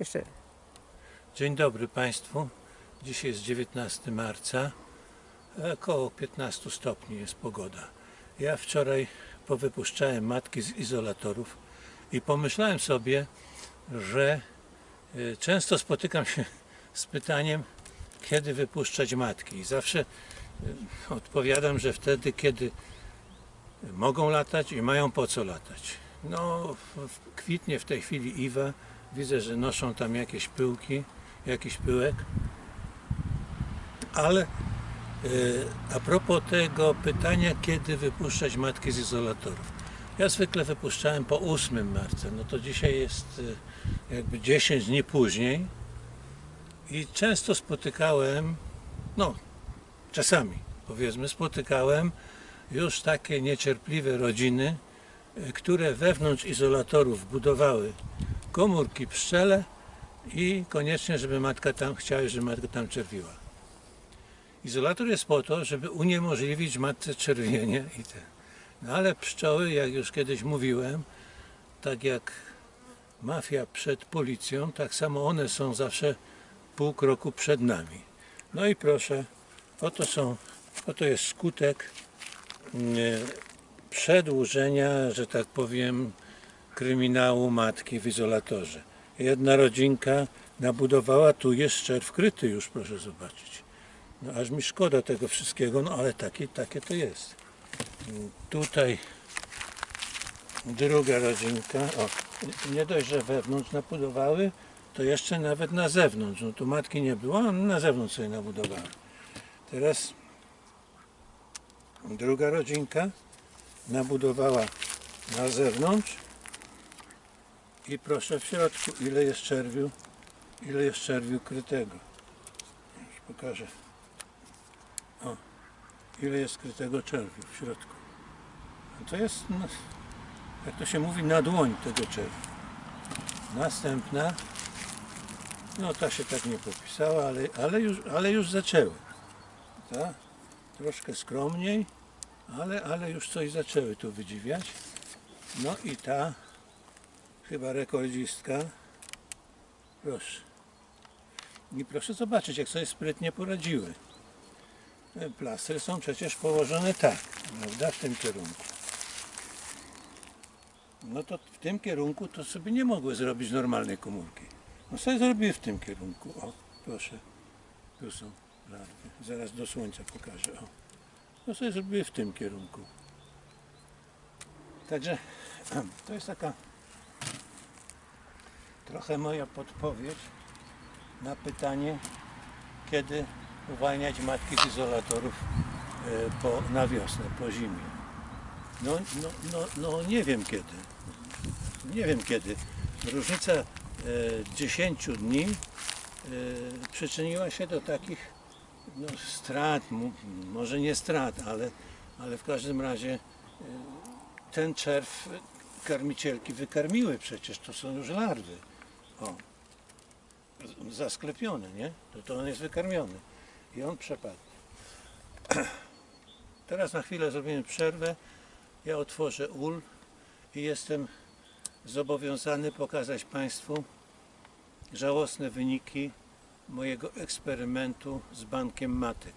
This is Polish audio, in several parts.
Jeszcze Dzień dobry Państwu. Dzisiaj jest 19 marca. Około 15 stopni jest pogoda. Ja wczoraj powypuszczałem matki z izolatorów i pomyślałem sobie, że y, często spotykam się z pytaniem, kiedy wypuszczać matki. I zawsze y, odpowiadam, że wtedy, kiedy mogą latać i mają po co latać. No, kwitnie w tej chwili Iwa, widzę, że noszą tam jakieś pyłki, jakiś pyłek. Ale e, a propos tego pytania, kiedy wypuszczać matki z izolatorów. Ja zwykle wypuszczałem po 8 marca, no to dzisiaj jest e, jakby 10 dni później i często spotykałem, no czasami powiedzmy, spotykałem już takie niecierpliwe rodziny, e, które wewnątrz izolatorów budowały komórki pszczele i koniecznie, żeby matka tam chciała, żeby matka tam czerwiła. Izolator jest po to, żeby uniemożliwić matce czerwienie i te. No ale pszczoły, jak już kiedyś mówiłem, tak jak mafia przed policją, tak samo one są zawsze pół kroku przed nami. No i proszę, oto są, oto jest skutek mm, przedłużenia, że tak powiem, kryminału matki w izolatorze. Jedna rodzinka nabudowała, tu jest czerw kryty już, proszę zobaczyć. No aż mi szkoda tego wszystkiego, no ale takie, takie to jest. Tutaj druga rodzinka, o, nie dość, że wewnątrz nabudowały, to jeszcze nawet na zewnątrz. No tu matki nie było, na zewnątrz sobie nabudowały. Teraz druga rodzinka nabudowała na zewnątrz i proszę w środku ile jest czerwiu, ile jest czerwiu krytego. Już pokażę. O, ile jest krytego czerwiu w środku. No to jest, no, jak to się mówi, na dłoń tego czerwiu. Następna, no ta się tak nie popisała, ale, ale, już, ale już zaczęły. Ta, troszkę skromniej, ale, ale już coś zaczęły tu wydziwiać. No i ta, chyba rekordzistka. Proszę. I proszę zobaczyć, jak sobie sprytnie poradziły. E, Plastry są przecież położone tak, prawda, w tym kierunku. No to w tym kierunku to sobie nie mogły zrobić normalnej komórki. No sobie zrobiły w tym kierunku. O, proszę. Tu są larwy. Zaraz do słońca pokażę. O. No sobie zrobiły w tym kierunku. Także to jest taka trochę moja podpowiedź na pytanie, kiedy uwalniać matki z izolatorów e, po, na wiosnę, po zimie. No, no, no, no nie wiem kiedy. Nie wiem kiedy. Różnica e, 10 dni e, przyczyniła się do takich no, strat, może nie strat, ale, ale w każdym razie e, ten czerw karmicielki wykarmiły przecież, to są już larwy. O, z- zasklepione, nie? To, to on jest wykarmiony i on przepadł. Teraz na chwilę zrobimy przerwę. Ja otworzę ul i jestem zobowiązany pokazać Państwu żałosne wyniki mojego eksperymentu z bankiem matek.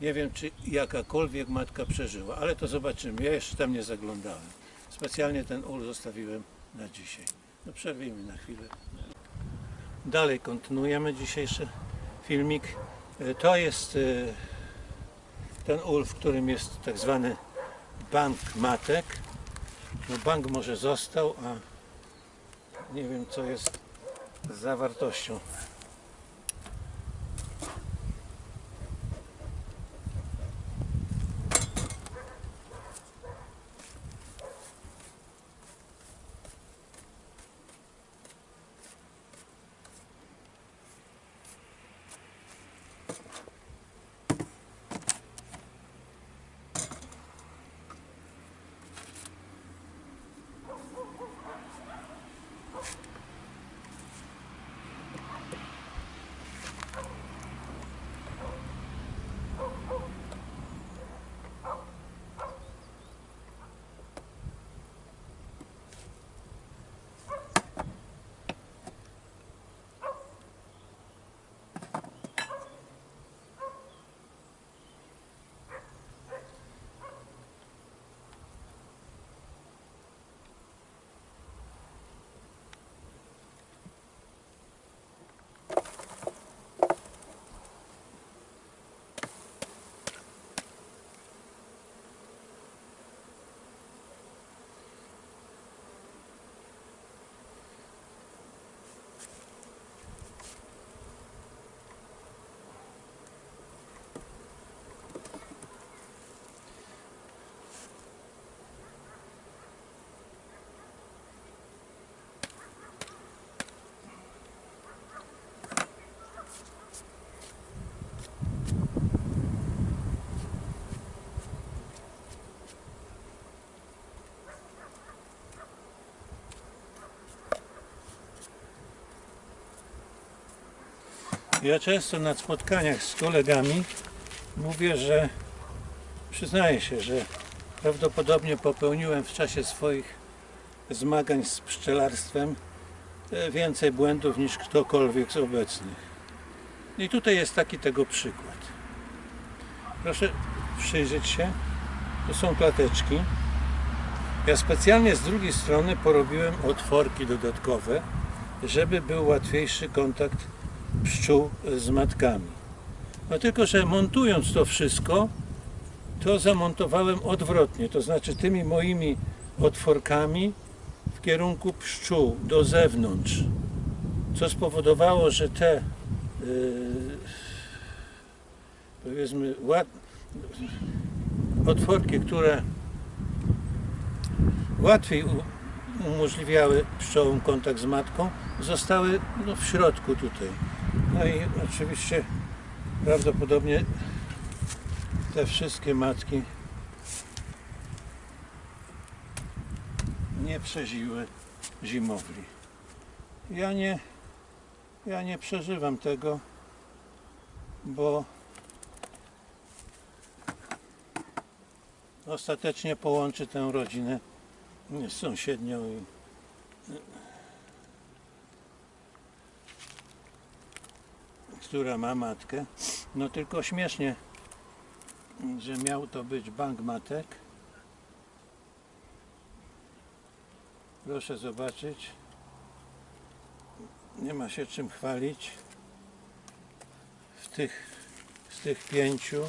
Nie wiem, czy jakakolwiek matka przeżyła, ale to zobaczymy. Ja jeszcze tam nie zaglądałem. Specjalnie ten ul zostawiłem na dzisiaj. No przerwijmy na chwilę. Dalej kontynuujemy dzisiejszy filmik. E, To jest e, ten ul, w którym jest tak zwany bank matek. No bank może został, a nie wiem co jest z zawartością. Ja często na spotkaniach z kolegami mówię, że przyznaję się, że prawdopodobnie popełniłem w czasie swoich zmagań z pszczelarstwem e, więcej błędów niż ktokolwiek z obecnych. I tutaj jest taki tego przykład. Proszę przyjrzeć się. Tu są klateczki. Ja specjalnie z drugiej strony porobiłem otworki dodatkowe, żeby był łatwiejszy kontakt pszczół z matkami. No tylko, że montując to wszystko, to zamontowałem odwrotnie, to znaczy tymi moimi otworkami w kierunku pszczół do zewnątrz, co spowodowało, że te yy, powiedzmy ład, otworki, które łatwiej umożliwiały pszczołom kontakt z matką, zostały no, w środku tutaj. No i oczywiście prawdopodobnie te wszystkie matki nie przeżyły zimowli. Ja nie, ja nie przeżywam tego, bo ostatecznie połączy tę rodzinę sąsiednią i która ma matkę. No tylko śmiesznie, że miał to być bank matek. Proszę zobaczyć. Nie ma się czym chwalić. W tych, z tych pięciu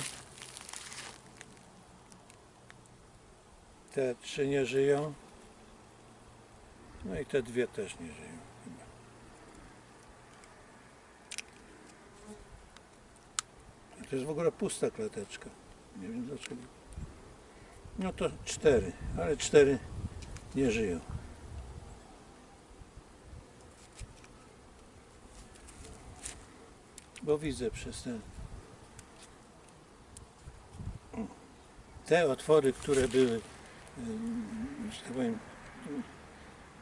te trzy nie żyją. No i te dwie też nie żyją. chyba. A To jest w ogóle pusta klateczka. Nie wiem dlaczego. No to cztery, ale cztery nie żyją. Bo widzę przez ten. Te otwory, które były, że tak powiem,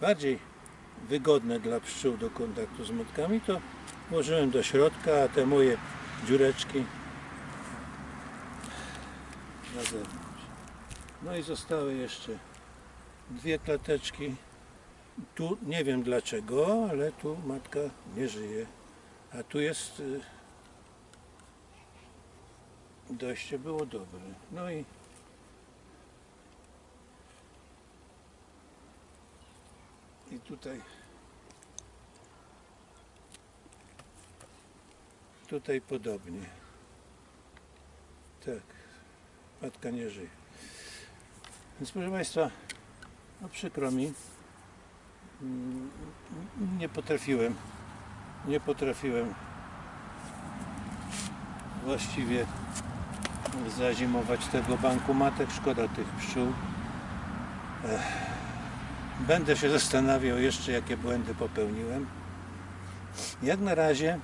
bardziej wygodne dla pszczół do kontaktu z matkami, to włożyłem do środka, a te moje dziureczki na zewnątrz. No i zostały jeszcze dwie klateczki. Tu nie wiem dlaczego, ale tu matka nie żyje. A tu jest y, dojście było dobre. No i i tutaj tutaj podobnie. Tak, matka nie żyje. Więc proszę Państwa, no przykro mi, Mm, nie potrafiłem, nie potrafiłem właściwie zazimować tego banku matek, szkoda tych pszczół. Ech. Będę się zastanawiał jeszcze, jakie błędy popełniłem. Jak na razie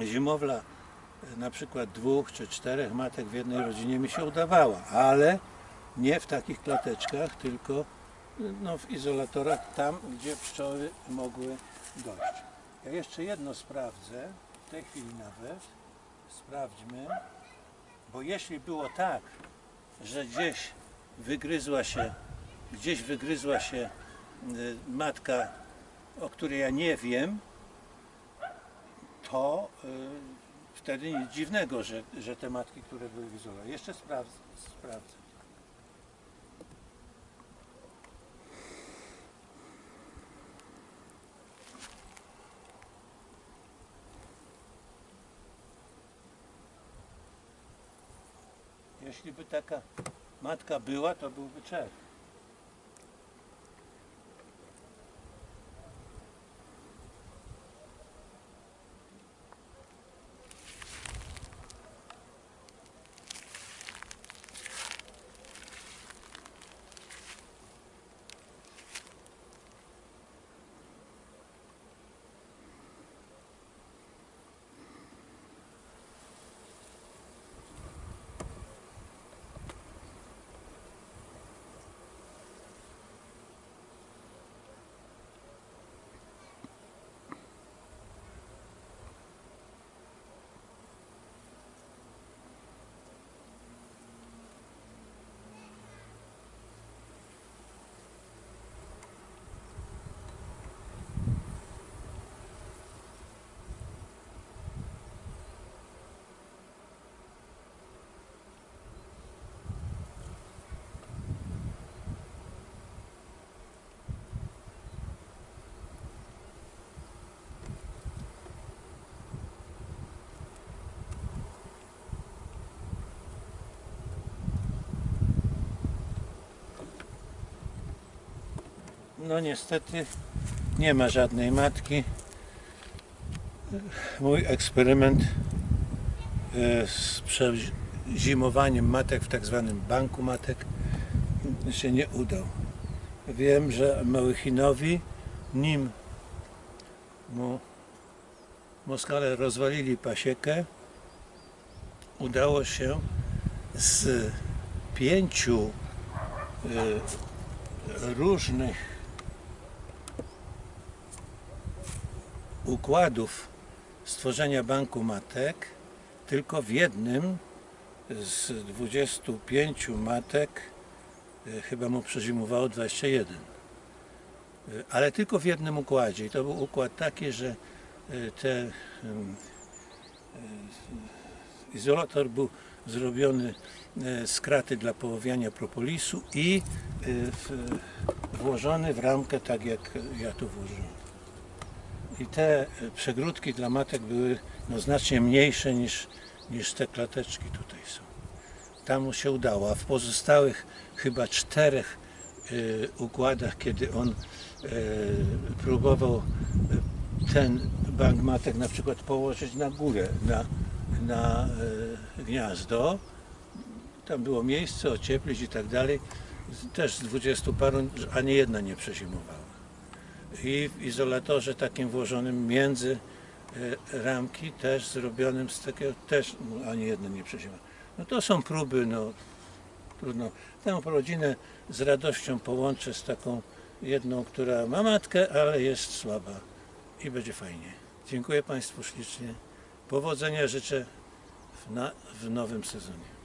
zimowla na przykład dwóch czy czterech matek w jednej rodzinie mi się udawała, ale nie w takich klateczkach, tylko no, w izolatorach tam, gdzie pszczoły mogły dojść. Ja jeszcze jedno sprawdzę, w tej chwili nawet, sprawdźmy, bo jeśli było tak, że gdzieś wygryzła się, gdzieś wygryzła się y, matka, o której ja nie wiem, to y, wtedy nic dziwnego, że, że te matki, które były w izolacji. Jeszcze sprawdzę. sprawdzę. Jeśli by taka matka była, to byłby Czech. No niestety nie ma żadnej matki. Mój eksperyment e, z przezimowaniem matek w tak zwanym banku matek się nie udał. Wiem, że Małychinowi, nim mu Moskale rozwalili pasiekę, udało się z pięciu e, różnych układów stworzenia banku matek tylko w jednym z 25 matek e, chyba mu przezimowało 21. E, Ale tylko w jednym układzie. I to był układ taki, że e, te izolator był zrobiony z kraty dla poławiania propolisu i włożony w ramkę tak jak ja tu włożyłem. I te e, przegródki dla matek były no, znacznie mniejsze niż, niż te klateczki tutaj są. Tam mu się udało, a w pozostałych chyba czterech e, układach, kiedy on e, próbował ten bank matek na przykład położyć na górę, na, na e, gniazdo, tam było miejsce, ocieplić i tak dalej, też z dwudziestu paru ani jedna nie przezimowała i w izolatorze takim włożonym między e, ramki, też zrobionym z takiego, też no, ani jedno nie przezima. No to są próby, no trudno. Tę rodzinę z radością połączę z taką jedną, która ma matkę, ale jest słaba i będzie fajnie. Dziękuję Państwu ślicznie. Powodzenia życzę w, na, w nowym sezonie.